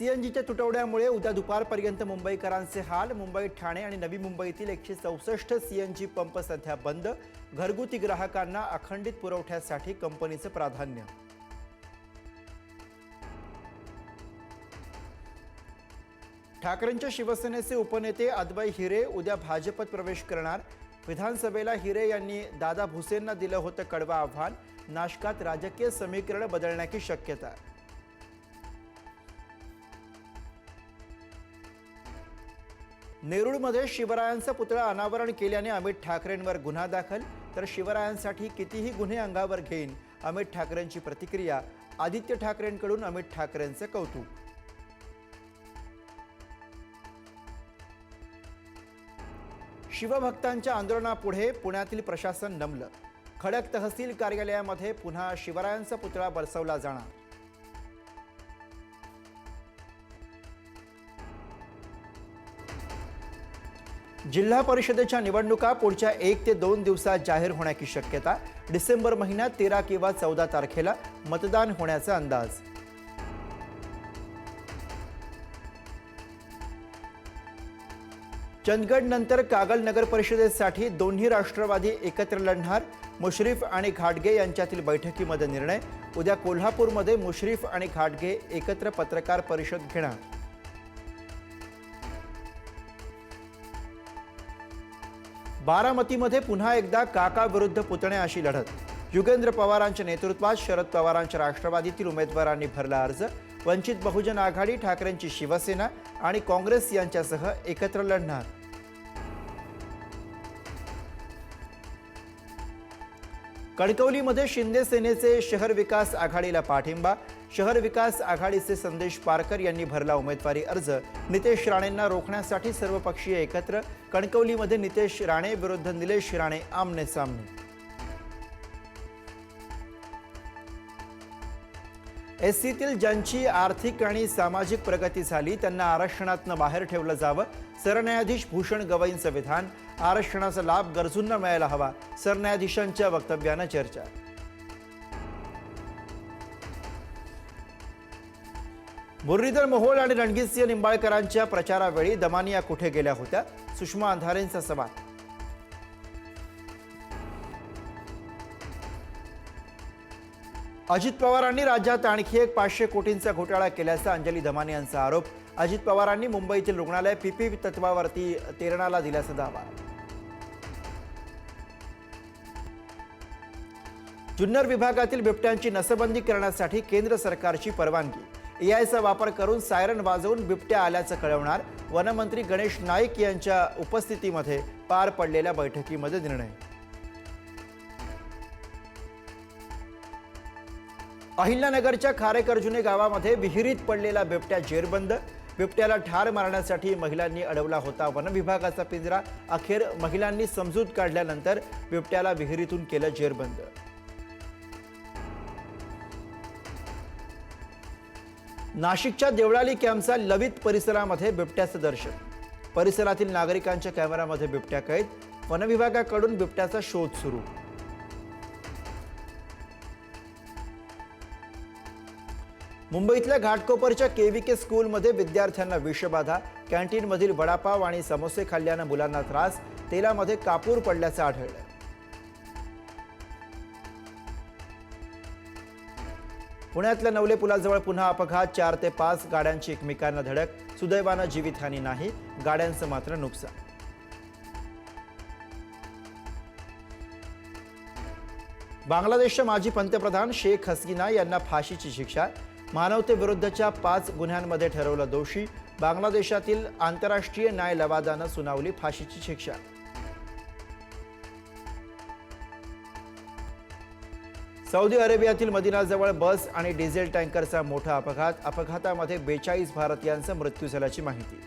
सीएनजीच्या तुटवड्यामुळे उद्या दुपारपर्यंत मुंबईकरांचे हाल मुंबई ठाणे आणि नवी मुंबईतील एकशे चौसष्ट सीएनजी पंप सध्या बंद. घरगुती ग्राहकांना अखंडित पुरवठ्यासाठी कंपनीचं प्राधान्य. ठाकरेंच्या शिवसेनेचे उपनेते अदबाई हिरे उद्या भाजपत प्रवेश करणार. विधानसभेला हिरे यांनी दादा भुसेंना दिलं होतं कडवं आव्हान. नाशकात राजकीय समीकरण बदलण्याची शक्यता. नेरूळमध्ये शिवरायांचा पुतळा अनावरण केल्याने अमित ठाकरेंवर गुन्हा दाखल. तर शिवरायांसाठी कितीही गुन्हे अंगावर घेईन अमित ठाकरेंची प्रतिक्रिया आदित्य ठाकरेंकडून अमित ठाकरेंचं कौतुक. शिवभक्तांच्या आंदोलनापुढे पुण्यातील प्रशासन नमलं. खडक तहसील कार्यालयामध्ये पुन्हा शिवरायांचा पुतळा बसवला जाणार. जिल्हा परिषदेच्या निवडणुका पुढच्या एक ते दोन दिवसात जाहीर होण्याची शक्यता डिसेंबर महिन्यात तेरा किंवा चौदा तारखेला मतदान होण्याचा अंदाज. चंदगड नंतर कागल नगर परिषदेसाठी दोन्ही राष्ट्रवादी एकत्र लढणार मुश्रीफ आणि घाटगे यांच्यातील बैठकीमध्ये निर्णय. उद्या कोल्हापूरमध्ये मुश्रीफ आणि घाटगे एकत्र पत्रकार परिषद घेणार. बारामतीमध्ये पुन्हा एकदा काका विरुद्ध पुतण्या अशी लढत. युगेंद्र पवारांच्या नेतृत्वात शरद पवारांच्या राष्ट्रवादीतील उमेदवारांनी भरला अर्ज. वंचित बहुजन आघाडी ठाकरेंची शिवसेना आणि काँग्रेस यांच्यासह एकत्र लढणार. कणकवलीमध्ये शिंदे सेनेचे शहर विकास आघाडीला पाठिंबा. शहर विकास आघाडीचे संदेश पारकर यांनी भरला उमेदवारी अर्ज. नितेश राणेंना रोखण्यासाठी सर्वपक्षीय एकत्र. कणकवलीमध्ये नितेश राणे विरुद्ध निलेश राणे आमने सामने. एस सीतील ज्यांची आर्थिक आणि सामाजिक प्रगती झाली त्यांना आरक्षणातनं बाहेर ठेवलं जावं. सरन्यायाधीश भूषण गवईंचं विधान. आरक्षणाचा लाभ गरजूंना मिळायला हवा. सरन्यायाधीशांच्या वक्तव्यानं चर्चा. मुरलीधर मोहोळ आणि रणजितसिंह निंबाळकरांच्या प्रचारावेळी दमानिया कुठे गेल्या होत्या? सुषमा अंधारेंचा सवाल. अजित पवारांनी राज्यात आणखी एक पाचशे कोटींचा घोटाळा केल्याचा अंजली धमाने यांचा आरोप. अजित पवारांनी मुंबईतील रुग्णालय पीपी तत्वावरती तेरणाला दिल्याचा दावा. जुन्नर विभागातील बिबट्यांची नसबंदी करण्यासाठी केंद्र सरकारची परवानगी. एआयचा वापर करून सायरन वाजवून बिबट्या आल्याचं कळवणार. वनमंत्री गणेश नाईक यांच्या उपस्थितीमध्ये पार पडलेल्या बैठकीमध्ये निर्णय. अहिल्यानगरच्या खारेकर्जुने गावामध्ये विहिरीत पडलेला बिबट्या जेरबंद. बिबट्याला ठार मारण्यासाठी महिलांनी अडवला होता वनविभागाचा पिंजरा. अखेर महिलांनी समजूत काढल्यानंतर बिबट्याला विहिरीतून केलं जेरबंद. नाशिकच्या देवळाली कॅम्पचा लवित परिसरामध्ये बिबट्याचं दर्शन. परिसरातील नागरिकांच्या कॅमेरामध्ये बिबट्या कैद. वनविभागाकडून बिबट्याचा शोध सुरू. मुंबईतल्या घाटकोपरच्या केव्हीके स्कूलमध्ये विद्यार्थ्यांना विषबाधा. कॅन्टीनमधील वडापाव आणि समोसे खाल्ल्यानं मुलांना त्रास. तेलामध्ये कापूर पडल्याचं आढळलं. पुण्यातल्या नवले पुलाजवळ पुन्हा अपघात चार ते पाच गाड्यांची एकमेकांना धडक सुदैवानं जीवितहानी नाही गाड्यांचं मात्र नुकसान. बांगलादेशचे माजी पंतप्रधान शेख हसीना यांना फाशीची शिक्षा मानवतेविरुद्धच्या पाच गुन्ह्यांमध्ये ठरवलं दोषी बांगलादेशातील आंतरराष्ट्रीय न्याय लवादानं सुनावली फाशीची शिक्षा. सौदी अरेबियातील मदिनाजवळ बस आणि डिझेल टँकरचा मोठा अपघात. अपघातामध्ये बेचाळीस भारतीयांचा मृत्यू झाल्याची माहिती.